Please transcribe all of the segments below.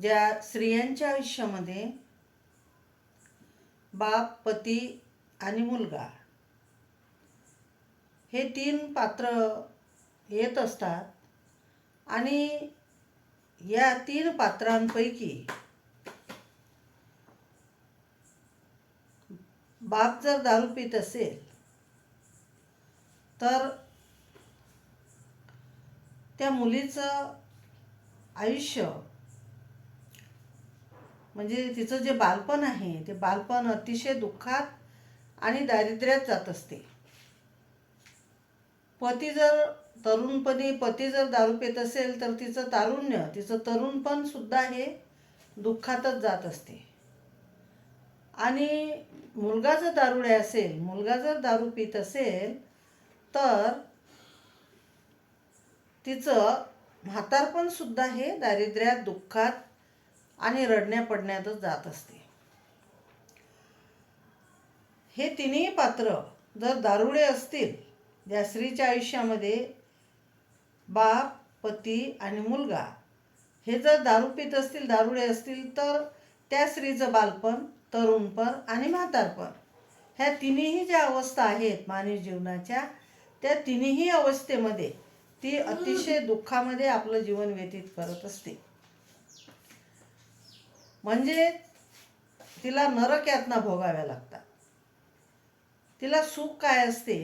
ज्या स्त्रियांच्या आयुष्यामध्ये बाप पती आणि मुलगा हे तीन पात्र येत असतात आणि या तीन पात्रांपैकी बाप जर दारू पित असेल तर त्या मुलीचं आयुष्य म्हणजे तिचं जे बालपण आहे ते बालपण अतिशय दुःखात आणि दारिद्र्यात जात असते. पती जर तरुणपणी पती जर दारू पित असेल तर तिचं तारुण्य तिचं तरुणपण सुद्धा हे दुःखातच जात असते. आणि मुलगा जर दारुडे असेल मुलगा जर दारू पित असेल तर तिचं म्हातारपणसुद्धा हे दारिद्र्यात दुःखात आणि रडण्या पडण्यातच जात असते. हे तिन्ही पात्र जर दारुडे असतील त्या स्त्रीच्या आयुष्यामध्ये बाप पती आणि मुलगा हे जर दारू पित असतील दारुडे असतील तर त्या स्त्रीचं बालपण तरुणपण आणि म्हातारपण ह्या तिन्ही ज्या अवस्था आहेत मानवी जीवनाच्या त्या तिन्ही अवस्थेमध्ये ती अतिशय दुःखामध्ये आपलं जीवन व्यतीत करत असते. म्हणजे तिला नरक यातना भोगाव्या लागतात. तिला सुख काय असते?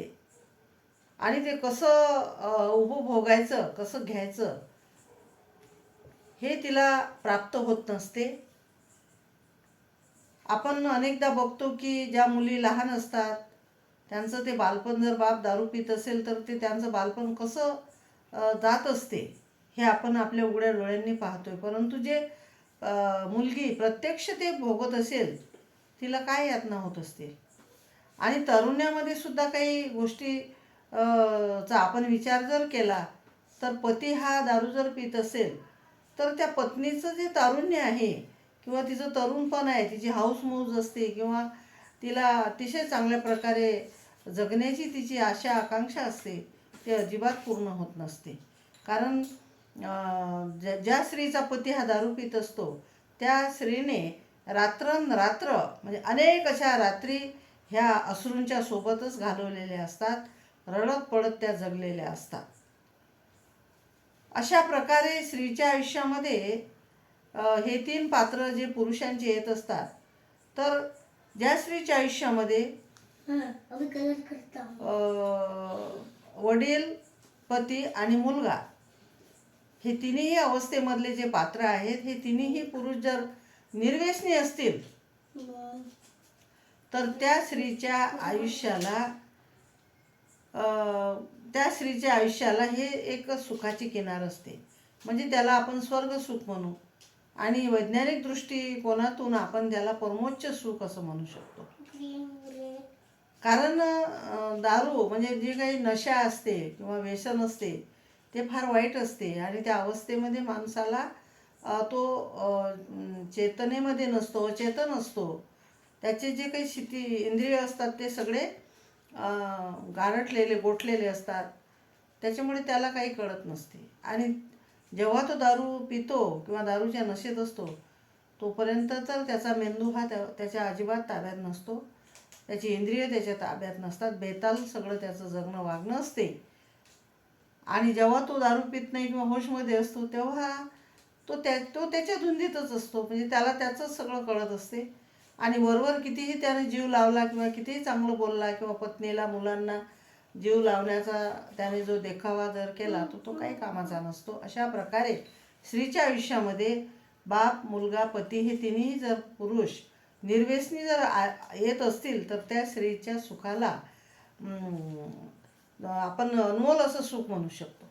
आणि ते कसं उभं भोगायचं कसं घ्यायचं? हे तिला प्राप्त होत नसते. आपण अनेकदा बघतो की ज्या मुली लहान असतात त्यांचं ते बालपण जर बाप दारू पित असेल तर ते त्यांचं बालपण कसं जात असते हे आपण आपल्या उघड्या डोळ्यांनी पाहतोय. परंतु जे मुलगी प्रत्यक्ष ते भोगत असेल तिला काय यातना होत असते आणि तरुण्यामध्ये सुद्धा काही गोष्टी चा आपण विचार जर केला तर पती हा दारू जर पित असेल तर त्या पत्नीचं जे तारुण्य आहे किंवा तिचं तरुणपण आहे तिची हाऊसमौज असते किंवा तिला अतिशय चांगल्या प्रकारे जगण्याची तिची आशा आकांक्षा असते ते अजिबात पूर्ण होत नसते. कारण ज्या ज्या स्त्रीचा पती हा दारू पित असतो त्या स्त्रीने रात्रंरात्र म्हणजे अनेक अशा रात्री ह्या अश्रूंच्या सोबतच घालवलेल्या असतात रडत पडत त्या जगलेल्या असतात. अशा प्रकारे स्त्रीच्या आयुष्यामध्ये हे तीन पात्र जे पुरुषांचे येत असतात तर ज्या स्त्रीच्या आयुष्यामध्ये वडील पती आणि मुलगा हे तिन्ही अवस्थेमधले जे पात्र आहेत हे तिन्ही पुरुष जर निर्व्यसनी असतील तर त्या स्त्रीच्या आयुष्याला त्या स्त्रीच्या आयुष्याला हे एक सुखाची किनार असते. म्हणजे त्याला आपण स्वर्ग सुख म्हणू. आणि वैज्ञानिक दृष्टिकोनातून आपण त्याला परमोच्च सुख असं म्हणू शकतो. कारण दारू म्हणजे जी काही नशा असते किंवा व्यसन असते ते फार वाईट असते आणि त्या अवस्थेमध्ये माणसाला तो चेतनेमध्ये नसतो अचेतन असतो. त्याचे जे काही शिती इंद्रिय असतात ते सगळे गारटलेले गोठलेले असतात. त्याच्यामुळे त्याला काही कळत नसते. आणि जेव्हा तो दारू पितो किंवा दारूच्या नशेत असतो तोपर्यंत तर त्याचा मेंदू हा त्या त्याच्या अजिबात ताब्यात नसतो. त्याची इंद्रिय त्याच्या ताब्यात नसतात. बेताल सगळं त्याचं जगणं वागणं असते. आणि जेव्हा तो दारू पित नाही किंवा होशमध्ये असतो तेव्हा तो त्या तो त्याच्या धुंदीतच असतो. म्हणजे त्याला त्याचंच सगळं कळत असते. आणि वरवर कितीही त्याने जीव लावला किंवा कितीही चांगलं बोलला किंवा पत्नीला मुलांना जीव लावण्याचा त्याने जो देखावा जर केला तो तो काही कामाचा नसतो. अशा प्रकारे स्त्रीच्या आयुष्यामध्ये बाप मुलगा पती हे तिन्ही जर पुरुष निर्व्यसनी जर आ- येत असतील तर त्या स्त्रीच्या सुखाला आपण अनमोल असं सुख म्हणू शकतो.